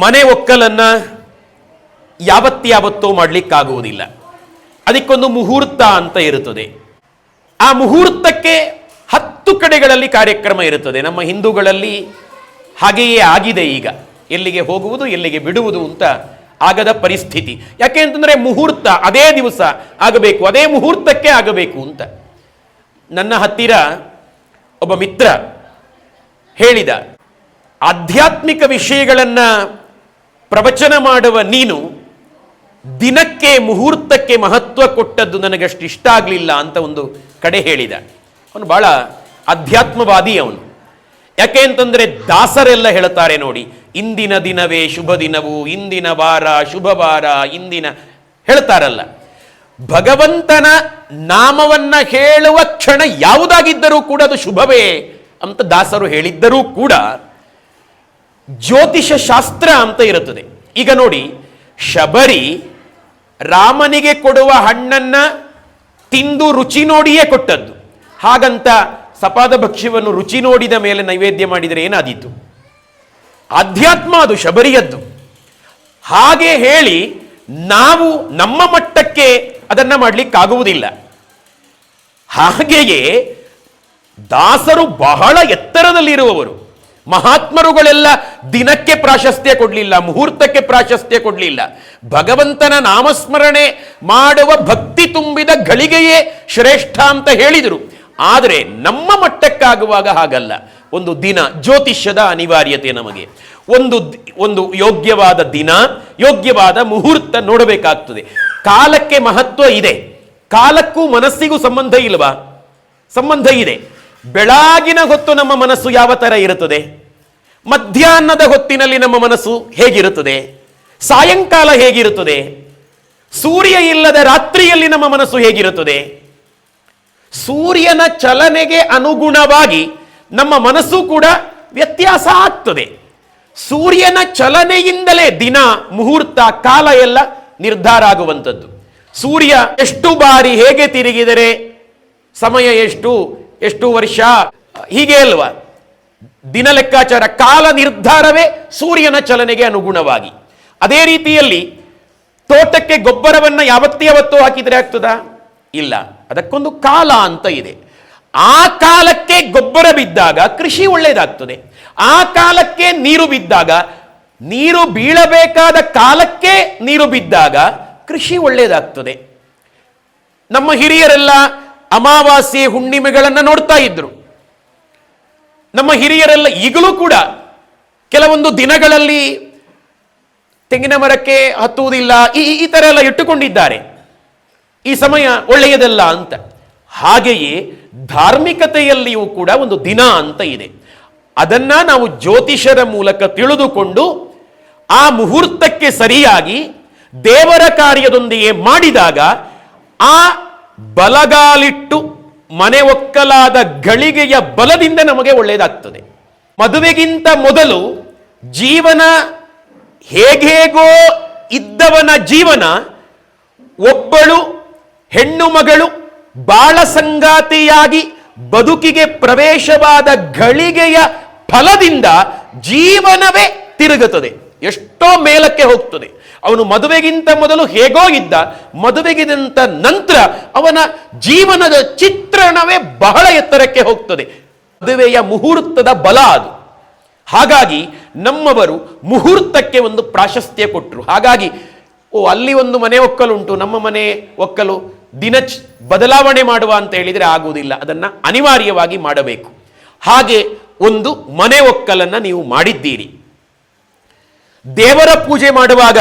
ಮನೆ ಒಕ್ಕಲನ್ನ ಯಾವತ್ತಾವತ್ತೋ ಮಾಡಲಿಕ್ಕಾಗುವುದಿಲ್ಲ. ಅದಕ್ಕೊಂದು ಮುಹೂರ್ತ ಅಂತ ಇರುತ್ತದೆ. ಆ ಮುಹೂರ್ತಕ್ಕೆ ಹತ್ತು ಕಡೆಗಳಲ್ಲಿ ಕಾರ್ಯಕ್ರಮ ಇರುತ್ತದೆ. ನಮ್ಮ ಹಿಂದೂಗಳಲ್ಲಿ ಹಾಗೆಯೇ ಆಗಿದೆ ಈಗ. ಎಲ್ಲಿಗೆ ಹೋಗುವುದು, ಎಲ್ಲಿಗೆ ಬಿಡುವುದು ಅಂತ ಆಗದ ಪರಿಸ್ಥಿತಿ. ಯಾಕೆ ಅಂತಂದರೆ ಮುಹೂರ್ತ ಅದೇ ದಿವಸ ಆಗಬೇಕು, ಅದೇ ಮುಹೂರ್ತಕ್ಕೆ ಆಗಬೇಕು ಅಂತ. ನನ್ನ ಹತ್ತಿರ ಒಬ್ಬ ಮಿತ್ರ ಹೇಳಿದ, ಆಧ್ಯಾತ್ಮಿಕ ವಿಷಯಗಳನ್ನು ಪ್ರವಚನ ಮಾಡುವ ನೀನು ದಿನಕ್ಕೆ ಮುಹೂರ್ತಕ್ಕೆ ಮಹತ್ವ ಕೊಟ್ಟದ್ದು ನನಗಷ್ಟು ಇಷ್ಟ ಆಗಲಿಲ್ಲ ಅಂತ ಒಂದು ಕಡೆ ಹೇಳಿದ ಅವನು ಬಹಳ ಅಧ್ಯಾತ್ಮವಾದಿ ಅವನು. ಯಾಕೆ ಅಂತಂದ್ರೆ ದಾಸರೆಲ್ಲ ಹೇಳ್ತಾರೆ ನೋಡಿ, ಇಂದಿನ ದಿನವೇ ಶುಭ ದಿನವು, ಇಂದಿನ ವಾರ ಶುಭ ವಾರ, ಇಂದಿನ ಹೇಳ್ತಾರಲ್ಲ. ಭಗವಂತನ ನಾಮವನ್ನ ಹೇಳುವ ಕ್ಷಣ ಯಾವುದಾಗಿದ್ದರೂ ಕೂಡ ಅದು ಶುಭವೇ ಅಂತ ದಾಸರು ಹೇಳಿದ್ದರೂ ಕೂಡ ಜ್ಯೋತಿಷ ಶಾಸ್ತ್ರ ಅಂತ ಇರುತ್ತದೆ. ಈಗ ನೋಡಿ, ಶಬರಿ ರಾಮನಿಗೆ ಕೊಡುವ ಹಣ್ಣನ್ನ ತಿಂದು ರುಚಿ ನೋಡಿಯೇ ಕೊಟ್ಟದ್ದು. ಹಾಗಂತ ಸಪಾದ ಭಕ್ಷ್ಯವನ್ನು ರುಚಿ ನೋಡಿದ ಮೇಲೆ ನೈವೇದ್ಯ ಮಾಡಿದರೆ ಏನಾದೀತು? ಅಧ್ಯಾತ್ಮ ಅದು ಶಬರಿಯದ್ದು. ಹಾಗೆ ಹೇಳಿ ನಾವು ನಮ್ಮ ಮಟ್ಟಕ್ಕೆ ಅದನ್ನ ಮಾಡಲಿಕ್ಕಾಗುವುದಿಲ್ಲ. ಹಾಗೆಯೇ ದಾಸರು ಬಹಳ ಎತ್ತರದಲ್ಲಿರುವವರು. ಮಹಾತ್ಮರುಗಳೆಲ್ಲ ದಿನಕ್ಕೆ ಪ್ರಾಶಸ್ತ್ಯ ಕೊಡಲಿಲ್ಲ, ಮುಹೂರ್ತಕ್ಕೆ ಪ್ರಾಶಸ್ತ್ಯ ಕೊಡಲಿಲ್ಲ. ಭಗವಂತನ ನಾಮಸ್ಮರಣೆ ಮಾಡುವ ಭಕ್ತಿ ತುಂಬಿದ ಗಳಿಗೆಯೇ ಶ್ರೇಷ್ಠ ಅಂತ ಹೇಳಿದರು. ಆದರೆ ನಮ್ಮ ಮಟ್ಟಕ್ಕಾಗುವಾಗ ಹಾಗಲ್ಲ. ಒಂದು ದಿನ ಜ್ಯೋತಿಷ್ಯದ ಅನಿವಾರ್ಯತೆ ನಮಗೆ. ಒಂದು ಒಂದು ಯೋಗ್ಯವಾದ ದಿನ, ಯೋಗ್ಯವಾದ ಮುಹೂರ್ತ ನೋಡಬೇಕಾಗ್ತದೆ. ಕಾಲಕ್ಕೆ ಮಹತ್ವ ಇದೆ. ಕಾಲಕ್ಕೂ ಮನಸ್ಸಿಗೂ ಸಂಬಂಧ ಇಲ್ವಾ? ಸಂಬಂಧ ಇದೆ. ಬೆಳಗಿನ ಹೊತ್ತು ನಮ್ಮ ಮನಸ್ಸು ಯಾವ ತರ ಇರುತ್ತದೆ? ಮಧ್ಯಾಹ್ನದ ಹೊತ್ತಿನಲ್ಲಿ ನಮ್ಮ ಮನಸ್ಸು ಹೇಗಿರುತ್ತದೆ? ಸಾಯಂಕಾಲ ಹೇಗಿರುತ್ತದೆ? ಸೂರ್ಯ ಇಲ್ಲದ ರಾತ್ರಿಯಲ್ಲಿ ನಮ್ಮ ಮನಸ್ಸು ಹೇಗಿರುತ್ತದೆ? ಸೂರ್ಯನ ಚಲನೆಗೆ ಅನುಗುಣವಾಗಿ ನಮ್ಮ ಮನಸ್ಸು ಕೂಡ ವ್ಯತ್ಯಾಸ ಆಗ್ತದೆ. ಸೂರ್ಯನ ಚಲನೆಯಿಂದಲೇ ದಿನ, ಮುಹೂರ್ತ, ಕಾಲ ಎಲ್ಲ ನಿರ್ಧಾರ ಆಗುವಂಥದ್ದು. ಸೂರ್ಯ ಎಷ್ಟು ಬಾರಿ ಹೇಗೆ ತಿರುಗಿದರೆ, ಸಮಯ ಎಷ್ಟು ಎಷ್ಟು ವರ್ಷ? ಹೀಗೆ ಅಲ್ವಾ? ದಿನ ಲೆಕ್ಕಾಚಾರ, ಕಾಲ ನಿರ್ಧಾರವೇ ಸೂರ್ಯನ ಚಲನೆಗೆ ಅನುಗುಣವಾಗಿ. ಅದೇ ರೀತಿಯಲ್ಲಿ ತೋಟಕ್ಕೆ ಗೊಬ್ಬರವನ್ನ ಯಾವತ್ತೇ ಯಾವತ್ತೂ ಹಾಕಿದ್ರೆ ಆಗ್ತದಾ? ಇಲ್ಲ. ಅದಕ್ಕೊಂದು ಕಾಲ ಅಂತ ಇದೆ. ಆ ಕಾಲಕ್ಕೆ ಗೊಬ್ಬರ ಬಿದ್ದಾಗ ಕೃಷಿ ಒಳ್ಳೆಯದಾಗ್ತದೆ ಆ ಕಾಲಕ್ಕೆ ನೀರು ಬಿದ್ದಾಗ, ನೀರು ಬೀಳಬೇಕಾದ ಕಾಲಕ್ಕೆ ನೀರು ಬಿದ್ದಾಗ ಕೃಷಿ ಒಳ್ಳೆಯದಾಗ್ತದೆ ನಮ್ಮ ಹಿರಿಯರೆಲ್ಲ ಅಮಾವಾಸ್ಯೆ ಹುಣ್ಣಿಮೆಗಳನ್ನು ನೋಡ್ತಾ ಇದ್ರು. ನಮ್ಮ ಹಿರಿಯರೆಲ್ಲ ಈಗಲೂ ಕೂಡ ಕೆಲವೊಂದು ದಿನಗಳಲ್ಲಿ ತೆಂಗಿನ ಮರಕ್ಕೆ ಹತ್ತುವುದಿಲ್ಲ, ಈ ಈ ಥರ ಎಲ್ಲ ಇಟ್ಟುಕೊಂಡಿದ್ದಾರೆ. ಈ ಸಮಯ ಒಳ್ಳೆಯದಲ್ಲ ಅಂತ. ಹಾಗೆಯೇ ಧಾರ್ಮಿಕತೆಯಲ್ಲಿಯೂ ಕೂಡ ಒಂದು ದಿನ ಅಂತ ಇದೆ. ಅದನ್ನ ನಾವು ಜ್ಯೋತಿಷರ ಮೂಲಕ ತಿಳಿದುಕೊಂಡು ಆ ಮುಹೂರ್ತಕ್ಕೆ ಸರಿಯಾಗಿ ದೇವರ ಕಾರ್ಯದೊಂದಿಗೆ ಮಾಡಿದಾಗ ಆ ಬಲಗಾಲಿಟ್ಟು ಮನೆ ಒಕ್ಕಲಾದ ಗಳಿಗೆಯ ಬಲದಿಂದ ನಮಗೆ ಒಳ್ಳೆಯದಾಗ್ತದೆ. ಮದುವೆಗಿಂತ ಮೊದಲು ಜೀವನ ಹೇಗೇಗೋ ಇದ್ದವನ ಜೀವನ ಒಬ್ಬಳು, ಹೆಣ್ಣು ಮಗಳು, ಬಾಳ ಸಂಗಾತಿಯಾಗಿ ಬದುಕಿಗೆ ಪ್ರವೇಶವಾದ ಗಳಿಗೆಯ ಫಲದಿಂದ ಜೀವನವೇ ತಿರುಗುತ್ತದೆ. ಎಷ್ಟೋ ಮೇಲಕ್ಕೆ ಹೋಗ್ತದೆ. ಅವನು ಮದುವೆಗಿಂತ ಮೊದಲು ಹೇಗೋ ಇದ್ದ ಮದುವೆಗಿದಂತ ನಂತರ ಅವನ ಜೀವನದ ಚಿತ್ರಣವೇ ಬಹಳ ಎತ್ತರಕ್ಕೆ ಹೋಗ್ತದೆ. ಮದುವೆಯ ಮುಹೂರ್ತದ ಬಲ ಅದು. ಹಾಗಾಗಿ ನಮ್ಮವರು ಮುಹೂರ್ತಕ್ಕೆ ಒಂದು ಪ್ರಾಶಸ್ತ್ಯ ಕೊಟ್ಟರು ಹಾಗಾಗಿ, ಓ, ಅಲ್ಲಿ ಒಂದು ಮನೆ ಒಕ್ಕಲುಂಟು, ನಮ್ಮ ಮನೆ ಒಕ್ಕಲು ದಿನ ಬದಲಾವಣೆ ಮಾಡುವ ಅಂತ ಹೇಳಿದರೆ ಆಗುವುದಿಲ್ಲ. ಅದನ್ನ ಅನಿವಾರ್ಯವಾಗಿ ಮಾಡಬೇಕು. ಹಾಗೆ ಒಂದು ಮನೆ ಒಕ್ಕಲನ್ನ ನೀವು ಮಾಡಿದ್ದೀರಿ. ದೇವರ ಪೂಜೆ ಮಾಡುವಾಗ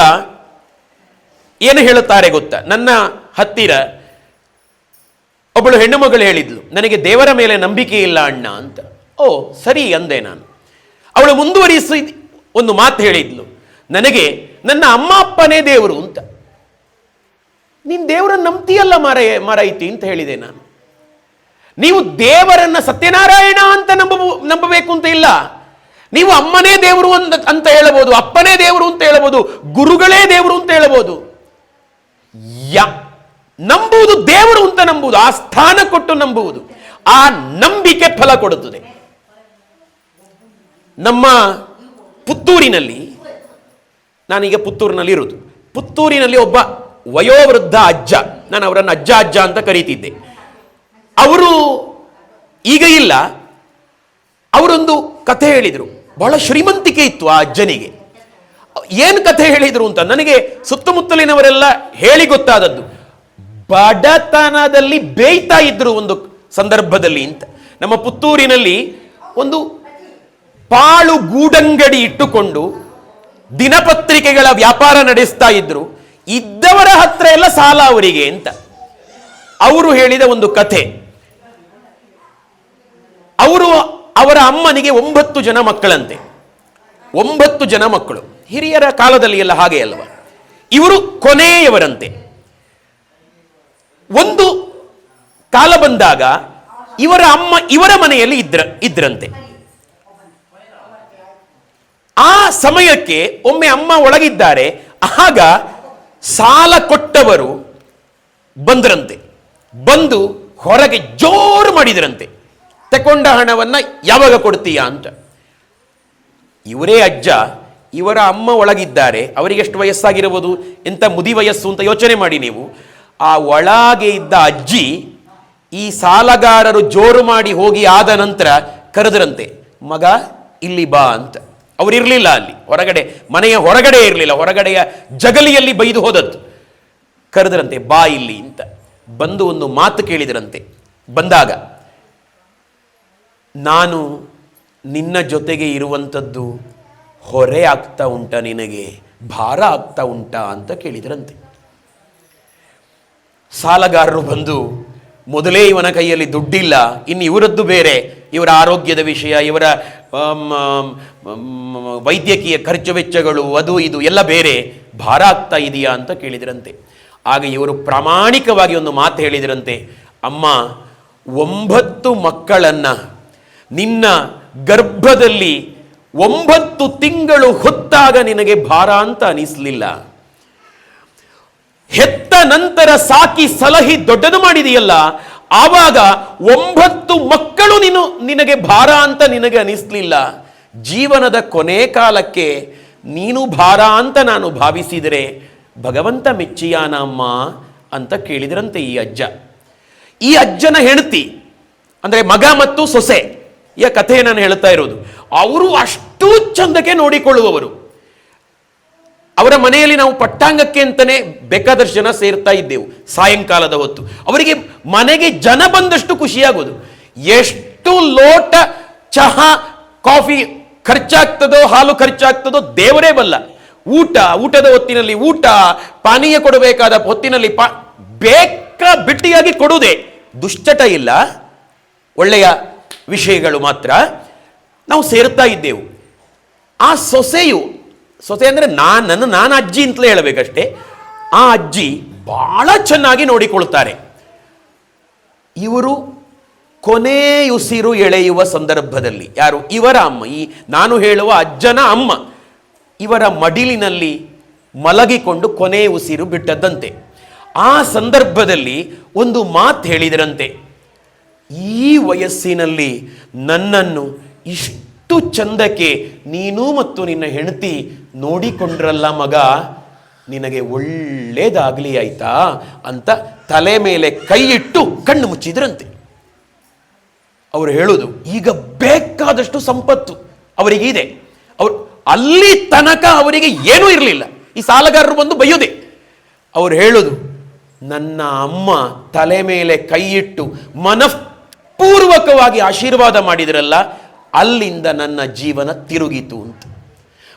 ಏನು ಹೇಳುತ್ತಾರೆ ಗೊತ್ತಾ? ನನ್ನ ಹತ್ತಿರ ಒಬ್ಬಳು ಹೆಣ್ಣು ಮಗಳು ಹೇಳಿದ್ಲು, ನನಗೆ ದೇವರ ಮೇಲೆ ನಂಬಿಕೆ ಇಲ್ಲ ಅಣ್ಣ ಅಂತ. ಓ, ಸರಿ ಅಂದೆ ನಾನು. ಅವಳು ಮುಂದುವರಿಸಿ ಒಂದು ಮಾತು ಹೇಳಿದ್ಲು, ನನಗೆ ನನ್ನ ಅಮ್ಮ ಅಪ್ಪನೇ ದೇವರು ಅಂತ. ನೀನು ದೇವರನ್ನು ನಂಬ್ತೀಯಲ್ಲ ಮರ ಮಾರೈತಿ ಅಂತ ಹೇಳಿದೆ ನಾನು. ನೀವು ದೇವರನ್ನ ಸತ್ಯನಾರಾಯಣ ಅಂತ ನಂಬ ನಂಬಬೇಕು ಅಂತ ಇಲ್ಲ. ನೀವು ಅಮ್ಮನೇ ದೇವರು ಅಂತ ಅಂತ ಹೇಳಬಹುದು, ಅಪ್ಪನೇ ದೇವರು ಅಂತ ಹೇಳಬಹುದು, ಗುರುಗಳೇ ದೇವರು ಅಂತ ಹೇಳಬಹುದು. ಯ ನಂಬುವುದು ದೇವರು ಅಂತ ನಂಬುವುದು, ಆ ಸ್ಥಾನ ಕೊಟ್ಟು ನಂಬುವುದು, ಆ ನಂಬಿಕೆ ಫಲ ಕೊಡುತ್ತದೆ. ನಮ್ಮ ಪುತ್ತೂರಿನಲ್ಲಿ, ನಾನೀಗ ಪುತ್ತೂರಿನಲ್ಲಿ ಇರುವುದು. ಪುತ್ತೂರಿನಲ್ಲಿ ಒಬ್ಬ ವಯೋವೃದ್ಧ ಅಜ್ಜ, ನಾನು ಅವರನ್ನು ಅಜ್ಜ ಅಜ್ಜ ಅಂತ ಕರೀತಿದ್ದೆ. ಅವರು ಈಗ ಇಲ್ಲ, ಅವರೊಂದು ಕಥೆ ಹೇಳಿದರು. ಬಹಳ ಶ್ರೀಮಂತಿಕೆ ಇತ್ತು ಆ ಅಜ್ಜನಿಗೆ. ಏನು ಕಥೆ ಹೇಳಿದರು ಅಂತ ನನಗೆ ಸುತ್ತಮುತ್ತಲಿನವರೆಲ್ಲ ಹೇಳಿ ಗೊತ್ತಾದದ್ದು. ಬಡತನದಲ್ಲಿ ಬೇಯ್ತಾ ಇದ್ರು ಒಂದು ಸಂದರ್ಭದಲ್ಲಿ ಅಂತ. ನಮ್ಮ ಪುತ್ತೂರಿನಲ್ಲಿ ಒಂದು ಪಾಳು ಗೂಡಂಗಡಿ ಇಟ್ಟುಕೊಂಡು ದಿನಪತ್ರಿಕೆಗಳ ವ್ಯಾಪಾರ ನಡೆಸ್ತಾ ಇದ್ರು. ಇದ್ದವರ ಹತ್ರ ಎಲ್ಲ ಸಾಲ ಅವರಿಗೆ ಅಂತ. ಅವರು ಹೇಳಿದ ಒಂದು ಕಥೆ. ಅವರು ಅವರ ಅಮ್ಮನಿಗೆ ಒಂಬತ್ತು ಜನ ಮಕ್ಕಳಂತೆ. ಒಂಬತ್ತು ಜನ ಮಕ್ಕಳು. ಹಿರಿಯರ ಕಾಲದಲ್ಲಿ ಎಲ್ಲ ಹಾಗೆ ಅಲ್ವ? ಇವರು ಕೊನೆಯವರಂತೆ. ಒಂದು ಕಾಲ ಬಂದಾಗ ಇವರ ಅಮ್ಮ ಇವರ ಮನೆಯಲ್ಲಿ ಇದ್ರ, ಇದ್ರಂತೆ. ಆ ಸಮಯಕ್ಕೆ ಒಮ್ಮೆ ಅಮ್ಮ ಒಳಗಿದ್ದಾರೆ, ಆಗ ಸಾಲ ಕೊಟ್ಟವರು ಬಂದ್ರಂತೆ. ಬಂದು ಹೊರಗೆ ಜೋರು ಮಾಡಿದ್ರಂತೆ. ತಕೊಂಡ ಹಣವನ್ನ ಯಾವಾಗ ಕೊಡ್ತೀಯಾ ಅಂತ. ಇವರೇ ಅಜ್ಜ ಇವರ ಅಮ್ಮ ಒಳಗಿದ್ದಾರೆ, ಅವರಿಗೆ ಎಷ್ಟು ವಯಸ್ಸಾಗಿರಬಹುದು ಎಂಥ ಮುದಿ ವಯಸ್ಸು ಅಂತ ಯೋಚನೆ ಮಾಡಿ ನೀವು. ಆ ಒಳಗೆ ಇದ್ದ ಅಜ್ಜಿ ಈ ಸಾಲಗಾರರು ಜೋರು ಮಾಡಿ ಹೋಗಿ ಆದ ನಂತರ ಕರೆದರಂತೆ, ಮಗ, ಇಲ್ಲಿ ಬಾ ಅಂತ. ಅವರಿರಲಿಲ್ಲ ಅಲ್ಲಿ, ಹೊರಗಡೆ, ಮನೆಯ ಹೊರಗಡೆ ಇರಲಿಲ್ಲ, ಹೊರಗಡೆಯ ಜಗಲಿಯಲ್ಲಿ ಬೈದು ಹೋದದ್ದು. ಕರೆದರಂತೆ, ಬಾ ಇಲ್ಲಿ ಅಂತ. ಬಂದು ಒಂದು ಮಾತು ಕೇಳಿದರಂತೆ. ಬಂದಾಗ, ನಾನು ನಿನ್ನ ಜೊತೆಗೆ ಇರುವಂಥದ್ದು ಹೊರೆ ಆಗ್ತಾ ಉಂಟ ನಿನಗೆ, ಭಾರ ಆಗ್ತಾ ಉಂಟಾ ಅಂತ ಕೇಳಿದ್ರಂತೆ. ಸಾಲಗಾರರು ಬಂದು, ಮೊದಲೇ ಇವನ ಕೈಯಲ್ಲಿ ದುಡ್ಡಿಲ್ಲ, ಇನ್ನು ಇವರದ್ದು ಬೇರೆ. ಇವರ ಆರೋಗ್ಯದ ವಿಷಯ, ಇವರ ವೈದ್ಯಕೀಯ ಖರ್ಚು ವೆಚ್ಚಗಳು, ಅದು ಇದು ಎಲ್ಲ ಬೇರೆ. ಭಾರ ಆಗ್ತಾ ಇದೆಯಾ ಅಂತ ಕೇಳಿದ್ರಂತೆ. ಆಗ ಇವರು ಪ್ರಾಮಾಣಿಕವಾಗಿ ಒಂದು ಮಾತು ಹೇಳಿದ್ರಂತೆ. ಅಮ್ಮ, ಒಂಬತ್ತು ಮಕ್ಕಳನ್ನು ನಿನ್ನ ಗರ್ಭದಲ್ಲಿ ಒಂಬತ್ತು ತಿಂಗಳು ಹೊತ್ತಾಗ ನಿನಗೆ ಭಾರ ಅಂತ ಅನಿಸ್ಲಿಲ್ಲ. ಹೆತ್ತ ನಂತರ ಸಾಕಿ ಸಲಹಿ ದೊಡ್ಡದು ಮಾಡಿದೆಯಲ್ಲ, ಆವಾಗ ಒಂಬತ್ತು ಮಕ್ಕಳು ನೀನು, ನಿನಗೆ ಭಾರ ಅಂತ ನಿನಗೆ ಅನಿಸ್ಲಿಲ್ಲ. ಜೀವನದ ಕೊನೆ ಕಾಲಕ್ಕೆ ನೀನು ಭಾರ ಅಂತ ನಾನು ಭಾವಿಸಿದರೆ ಭಗವಂತ ಮೆಚ್ಚಿಯಾನ ಅಮ್ಮ ಅಂತ ಕೇಳಿದ್ರಂತೆ ಈ ಅಜ್ಜ. ಈ ಅಜ್ಜನ ಹೆಂಡತಿ, ಅಂದ್ರೆ ಮಗ ಮತ್ತು ಸೊಸೆ, ಈ ಕಥೆ ನಾನು ಹೇಳ್ತಾ ಇರೋದು. ಅವರು ಅಷ್ಟು ಚಂದಕ್ಕೆ ನೋಡಿಕೊಳ್ಳುವವರು. ಅವರ ಮನೆಯಲ್ಲಿ ನಾವು ಪಟ್ಟಾಂಗಕ್ಕೆ ಅಂತಾನೆ ಬೇಕಾದಷ್ಟು ಜನ ಸೇರ್ತಾ ಇದ್ದೆವು, ಸಾಯಂಕಾಲದ ಹೊತ್ತು. ಅವರಿಗೆ ಮನೆಗೆ ಜನ ಬಂದಷ್ಟು ಖುಷಿಯಾಗೋದು. ಎಷ್ಟು ಲೋಟ ಚಹಾ, ಕಾಫಿ ಖರ್ಚಾಗ್ತದೋ, ಹಾಲು ಖರ್ಚಾಗ್ತದೋ ದೇವರೇ ಬಲ್ಲ. ಊಟ, ಊಟದ ಹೊತ್ತಿನಲ್ಲಿ ಊಟ, ಪಾನೀಯ ಕೊಡಬೇಕಾದ ಹೊತ್ತಿನಲ್ಲಿ ಪಾ, ಬೇಕ ಬಿಟ್ಟಿಯಾಗಿ ಕೊಡುವುದೇ. ದುಶ್ಚಟ ಇಲ್ಲ. ಒಳ್ಳೆಯ ವಿಷಯಗಳು ಮಾತ್ರ. ನಾವು ಸೇರ್ತಾ ಇದ್ದೆವು. ಆ ಸೊಸೆಯು, ಸೊಸೆ ಅಂದರೆ ನಾನು ನಾನು ಅಜ್ಜಿ ಅಂತಲೇ ಹೇಳಬೇಕಷ್ಟೇ, ಆ ಅಜ್ಜಿ ಬಹಳ ಚೆನ್ನಾಗಿ ನೋಡಿಕೊಳ್ತಾರೆ ಇವರು ಕೊನೆಯುಸಿರು ಎಳೆಯುವ ಸಂದರ್ಭದಲ್ಲಿ, ಯಾರು? ಇವರ ಅಮ್ಮ. ಈ ನಾನು ಹೇಳುವ ಅಜ್ಜನ ಅಮ್ಮ. ಇವರ ಮಡಿಲಿನಲ್ಲಿ ಮಲಗಿಕೊಂಡು ಕೊನೆ ಉಸಿರು ಬಿಟ್ಟದ್ದಂತೆ. ಆ ಸಂದರ್ಭದಲ್ಲಿ ಒಂದು ಮಾತು ಹೇಳಿದರಂತೆ, ಈ ವಯಸ್ಸಿನಲ್ಲಿ ನನ್ನನ್ನು ಇಷ್ಟು ಚಂದಕ್ಕೆ ನೀನು ಮತ್ತು ನಿನ್ನ ಹೆಂಡತಿ ನೋಡಿಕೊಂಡ್ರಲ್ಲ ಮಗ, ನಿನಗೆ ಒಳ್ಳೇದಾಗಲಿ ಆಯ್ತಾ ಅಂತ ತಲೆ ಮೇಲೆ ಕೈ ಇಟ್ಟು ಕಣ್ಣು ಮುಚ್ಚಿದ್ರಂತೆ. ಅವರು ಹೇಳೋದು, ಈಗ ಬೇಕಾದಷ್ಟು ಸಂಪತ್ತು ಅವರಿಗೆ ಇದೆ. ಅವ್ರು ಅಲ್ಲಿ ತನಕ ಅವರಿಗೆ ಏನೂ ಇರಲಿಲ್ಲ. ಈ ಸಾಲಗಾರರು ಬಂದು ಬೈಯೋದೆ. ಅವ್ರು ಹೇಳೋದು, ನನ್ನ ಅಮ್ಮ ತಲೆ ಮೇಲೆ ಕೈ ಇಟ್ಟು ಮನಃಪೂರ್ವಕವಾಗಿ ಆಶೀರ್ವಾದ ಮಾಡಿದ್ರಲ್ಲ ಅಲ್ಲಿಂದ ನನ್ನ ಜೀವನ ತಿರುಗಿತು ಅಂತ.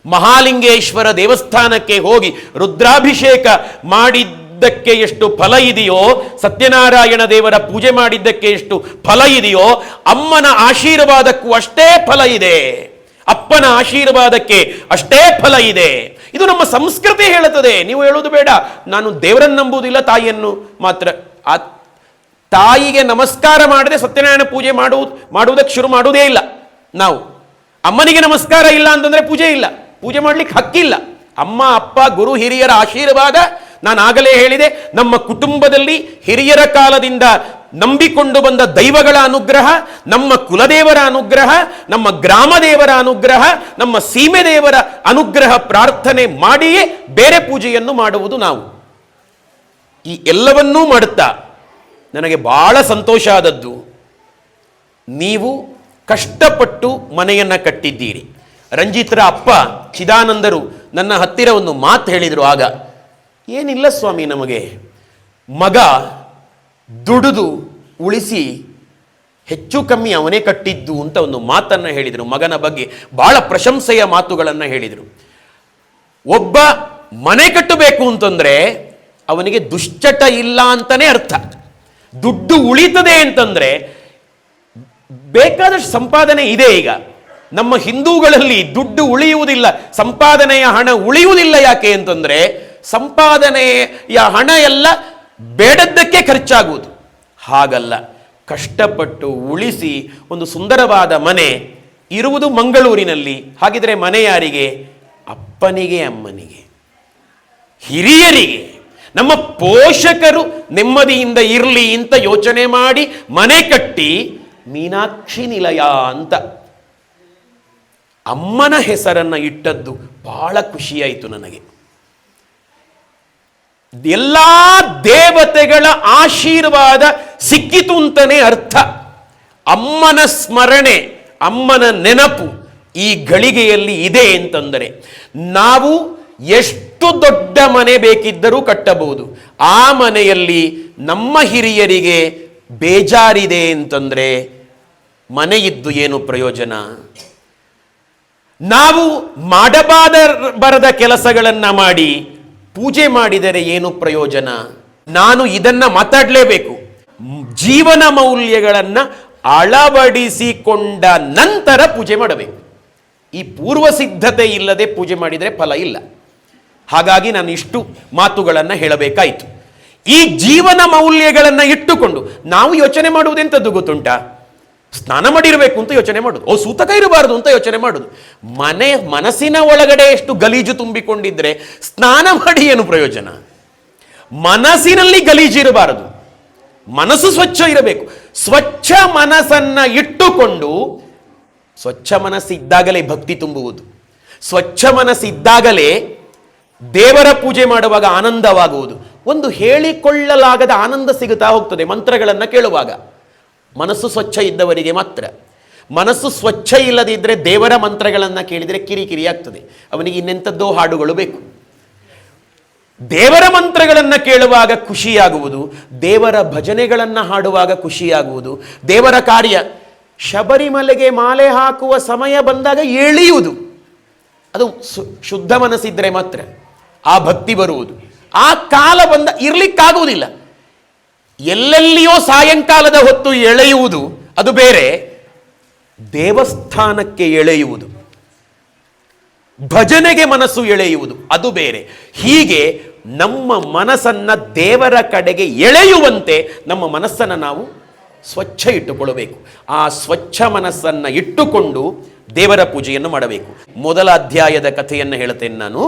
ಮಹಾಲಿಂಗೇಶ್ವರ ದೇವಸ್ಥಾನಕ್ಕೆ ಹೋಗಿ ರುದ್ರಾಭಿಷೇಕ ಮಾಡಿದ್ದಕ್ಕೆ ಎಷ್ಟು ಫಲ ಇದೆಯೋ, ಸತ್ಯನಾರಾಯಣ ದೇವರ ಪೂಜೆ ಮಾಡಿದ್ದಕ್ಕೆ ಎಷ್ಟು ಫಲ ಇದೆಯೋ, ಅಮ್ಮನ ಆಶೀರ್ವಾದಕ್ಕೂ ಅಷ್ಟೇ ಫಲ ಇದೆ. ಅಪ್ಪನ ಆಶೀರ್ವಾದಕ್ಕೆ ಅಷ್ಟೇ ಫಲ ಇದೆ. ಇದು ನಮ್ಮ ಸಂಸ್ಕೃತಿ ಹೇಳುತ್ತದೆ. ನೀವು ಹೇಳೋದು ಬೇಡ. ನಾನು ದೇವರನ್ನು ನಂಬುವುದಿಲ್ಲ, ತಾಯಿಯನ್ನು ಮಾತ್ರ. ಆ ತಾಯಿಗೆ ನಮಸ್ಕಾರ ಮಾಡದೆ ಸತ್ಯನಾರಾಯಣ ಪೂಜೆ ಮಾಡುವುದು, ಮಾಡುವುದಕ್ಕೆ ಶುರು ಮಾಡುವುದೇ ಇಲ್ಲ. ನಾವು, ಅಮ್ಮನಿಗೆ ನಮಸ್ಕಾರ ಇಲ್ಲ ಅಂತಂದ್ರೆ ಪೂಜೆ ಇಲ್ಲ. ಪೂಜೆ ಮಾಡ್ಲಿಕ್ಕೆ ಹಕ್ಕಿಲ್ಲ. ಅಮ್ಮ, ಅಪ್ಪ, ಗುರು, ಹಿರಿಯರ ಆಶೀರ್ವಾದ ನಾನು ಆಗಲೇ ಹೇಳಿದೆ. ನಮ್ಮ ಕುಟುಂಬದಲ್ಲಿ ಹಿರಿಯರ ಕಾಲದಿಂದ ನಂಬಿಕೊಂಡು ಬಂದ ದೈವಗಳ ಅನುಗ್ರಹ, ನಮ್ಮ ಕುಲದೇವರ ಅನುಗ್ರಹ, ನಮ್ಮ ಗ್ರಾಮ ದೇವರ ಅನುಗ್ರಹ, ನಮ್ಮ ಸೀಮೆ ದೇವರ ಅನುಗ್ರಹ ಪ್ರಾರ್ಥನೆ ಮಾಡಿಯೇ ಬೇರೆ ಪೂಜೆಯನ್ನು ಮಾಡುವುದು ನಾವು. ಈ ಎಲ್ಲವನ್ನೂ ಮಾಡುತ್ತಾ ನನಗೆ ಬಹಳ ಸಂತೋಷ ಆದದ್ದು, ನೀವು ಕಷ್ಟಪಟ್ಟು ಮನೆಯನ್ನು ಕಟ್ಟಿದ್ದೀರಿ. ರಂಜಿತ್ರ ಅಪ್ಪ ಚಿದಾನಂದರು ನನ್ನ ಹತ್ತಿರ ಒಂದು ಮಾತು ಹೇಳಿದರು. ಆಗ, ಏನಿಲ್ಲ ಸ್ವಾಮಿ ನಮಗೆ. ಮಗ ದುಡಿದು ಉಳಿಸಿ ಹೆಚ್ಚು ಕಮ್ಮಿ ಅವನೇ ಕಟ್ಟಿದ್ದು ಅಂತ ಒಂದು ಮಾತನ್ನು ಹೇಳಿದರು. ಮಗನ ಬಗ್ಗೆ ಬಹಳ ಪ್ರಶಂಸೆಯ ಮಾತುಗಳನ್ನು ಹೇಳಿದರು. ಒಬ್ಬ ಮನೆ ಕಟ್ಟಬೇಕು ಅಂತಂದರೆ ಅವನಿಗೆ ದುಶ್ಚಟ ಇಲ್ಲ ಅಂತಲೇ ಅರ್ಥ. ದುಡ್ಡು ಉಳಿತದೆ ಅಂತಂದ್ರೆ ಬೇಕಾದಷ್ಟು ಸಂಪಾದನೆ ಇದೆ ಈಗ. ನಮ್ಮ ಹಿಂದೂಗಳಲ್ಲಿ ದುಡ್ಡು ಉಳಿಯುವುದಿಲ್ಲ, ಸಂಪಾದನೆಯ ಹಣ ಉಳಿಯುವುದಿಲ್ಲ ಯಾಕೆ ಅಂತಂದ್ರೆ ಸಂಪಾದನೆಯ ಹಣ ಎಲ್ಲ ಬೇಡದ್ದಕ್ಕೆ ಖರ್ಚಾಗುವುದು. ಹಾಗಲ್ಲ, ಕಷ್ಟಪಟ್ಟು ಉಳಿಸಿ ಒಂದು ಸುಂದರವಾದ ಮನೆ ಇರುವುದು ಮಂಗಳೂರಿನಲ್ಲಿ, ಹಾಗಿದ್ರೆ ಮನೆ ಯಾರಿಗೆ? ಅಪ್ಪನಿಗೆ, ಅಮ್ಮನಿಗೆ, ಹಿರಿಯರಿಗೆ. ನಮ್ಮ ಪೋಷಕರು ನೆಮ್ಮದಿಯಿಂದ ಇರಲಿ ಅಂತ ಯೋಚನೆ ಮಾಡಿ ಮನೆ ಕಟ್ಟಿ ಮೀನಾಕ್ಷಿ ನಿಲಯ ಅಂತ. ಅಮ್ಮನ ಹೆಸರನ್ನು ಇಟ್ಟದ್ದು ಬಹಳ ಖುಷಿಯಾಯಿತು ನನಗೆ. ಎಲ್ಲ ದೇವತೆಗಳ ಆಶೀರ್ವಾದ ಸಿಕ್ಕಿತು ಅಂತಲೇ ಅರ್ಥ. ಅಮ್ಮನ ಸ್ಮರಣೆ, ಅಮ್ಮನ ನೆನಪು ಈ ಗಳಿಗೆಯಲ್ಲಿ ಇದೆ ಅಂತಂದರೆ ನಾವು ಎಷ್ಟು ದೊಡ್ಡ ಮನೆ ಬೇಕಿದ್ದರೂ ಕಟ್ಟಬಹುದು. ಆ ಮನೆಯಲ್ಲಿ ನಮ್ಮ ಹಿರಿಯರಿಗೆ ಬೇಜಾರಿದೆ ಅಂತಂದ್ರೆ ಮನೆ ಇದ್ದು ಏನು ಪ್ರಯೋಜನ? ನಾವು ಮಾಡಬಾದ ಬರದ ಕೆಲಸಗಳನ್ನು ಮಾಡಿ ಪೂಜೆ ಮಾಡಿದರೆ ಏನು ಪ್ರಯೋಜನ? ನಾನು ಇದನ್ನ ಮಾತಾಡಲೇಬೇಕು. ಜೀವನ ಮೌಲ್ಯಗಳನ್ನು ಅಳವಡಿಸಿಕೊಂಡ ನಂತರ ಪೂಜೆ ಮಾಡಬೇಕು. ಈ ಪೂರ್ವ ಸಿದ್ಧತೆ ಇಲ್ಲದೆ ಪೂಜೆ ಮಾಡಿದರೆ ಫಲ ಇಲ್ಲ. ಹಾಗಾಗಿ ನಾನು ಇಷ್ಟು ಮಾತುಗಳನ್ನು ಹೇಳಬೇಕಾಯಿತು. ಈ ಜೀವನ ಮೌಲ್ಯಗಳನ್ನು ಇಟ್ಟುಕೊಂಡು ನಾವು ಯೋಚನೆ ಮಾಡುವುದೆಂಥದ್ದು ಗೊತ್ತುಂಟಾ? ಸ್ನಾನ ಮಾಡಿರಬೇಕು ಅಂತ ಯೋಚನೆ ಮಾಡೋದು. ಓ, ಸೂತಕ ಇರಬಾರದು ಅಂತ ಯೋಚನೆ ಮಾಡುದು. ಮನೆ, ಮನಸ್ಸಿನ ಒಳಗಡೆ ಎಷ್ಟು ಗಲೀಜು ತುಂಬಿಕೊಂಡಿದ್ರೆ ಸ್ನಾನ ಮಾಡಿ ಏನು ಪ್ರಯೋಜನ? ಮನಸ್ಸಿನಲ್ಲಿ ಗಲೀಜು ಇರಬಾರದು. ಮನಸ್ಸು ಸ್ವಚ್ಛ ಇರಬೇಕು. ಸ್ವಚ್ಛ ಮನಸ್ಸನ್ನ ಇಟ್ಟುಕೊಂಡು ಸ್ವಚ್ಛ ಮನಸ್ಸಿದ್ದಾಗಲೇ ಭಕ್ತಿ ತುಂಬುವುದು. ಸ್ವಚ್ಛ ಮನಸ್ಸಿದ್ದಾಗಲೇ ದೇವರ ಪೂಜೆ ಮಾಡುವಾಗ ಆನಂದವಾಗುವುದು. ಒಂದು ಹೇಳಿಕೊಳ್ಳಲಾಗದ ಆನಂದ ಸಿಗುತ್ತಾ ಹೋಗ್ತದೆ ಮಂತ್ರಗಳನ್ನು ಕೇಳುವಾಗ. ಮನಸ್ಸು ಸ್ವಚ್ಛ ಇದ್ದವರಿಗೆ ಮಾತ್ರ. ಮನಸ್ಸು ಸ್ವಚ್ಛ ಇಲ್ಲದಿದ್ದರೆ ದೇವರ ಮಂತ್ರಗಳನ್ನು ಕೇಳಿದರೆ ಕಿರಿಕಿರಿ ಆಗ್ತದೆ. ಅವನಿಗೆ ಇನ್ನೆಂಥದ್ದೋ ಹಾಡುಗಳು ಬೇಕು. ದೇವರ ಮಂತ್ರಗಳನ್ನು ಕೇಳುವಾಗ ಖುಷಿಯಾಗುವುದು, ದೇವರ ಭಜನೆಗಳನ್ನು ಹಾಡುವಾಗ ಖುಷಿಯಾಗುವುದು, ದೇವರ ಕಾರ್ಯ ಶಬರಿಮಲೆಗೆ ಮಾಲೆ ಹಾಕುವ ಸಮಯ ಬಂದಾಗ ಎಳೆಯುವುದು. ಅದು ಶುದ್ಧ ಮನಸ್ಸಿದ್ರೆ ಮಾತ್ರ ಆ ಭಕ್ತಿ ಬರುವುದು. ಆ ಕಾಲ ಬಂದ ಇರ್ಲಿಕ್ಕಾಗುವುದಿಲ್ಲ. ಎಲ್ಲೆಲ್ಲಿಯೋ ಸಾಯಂಕಾಲದ ಹೊತ್ತು ಎಳೆಯುವುದು, ಅದು ಬೇರೆ. ದೇವಸ್ಥಾನಕ್ಕೆ ಎಳೆಯುವುದು, ಭಜನೆಗೆ ಮನಸ್ಸು ಎಳೆಯುವುದು, ಅದು ಬೇರೆ. ಹೀಗೆ ನಮ್ಮ ಮನಸ್ಸನ್ನ ದೇವರ ಕಡೆಗೆ ಎಳೆಯುವಂತೆ ನಮ್ಮ ಮನಸ್ಸನ್ನು ನಾವು ಸ್ವಚ್ಛ ಇಟ್ಟುಕೊಳ್ಳಬೇಕು. ಆ ಸ್ವಚ್ಛ ಮನಸ್ಸನ್ನು ಇಟ್ಟುಕೊಂಡು ದೇವರ ಪೂಜೆಯನ್ನು ಮಾಡಬೇಕು. ಮೊದಲ ಅಧ್ಯಾಯದ ಕಥೆಯನ್ನು ಹೇಳ್ತೇನೆ ನಾನು.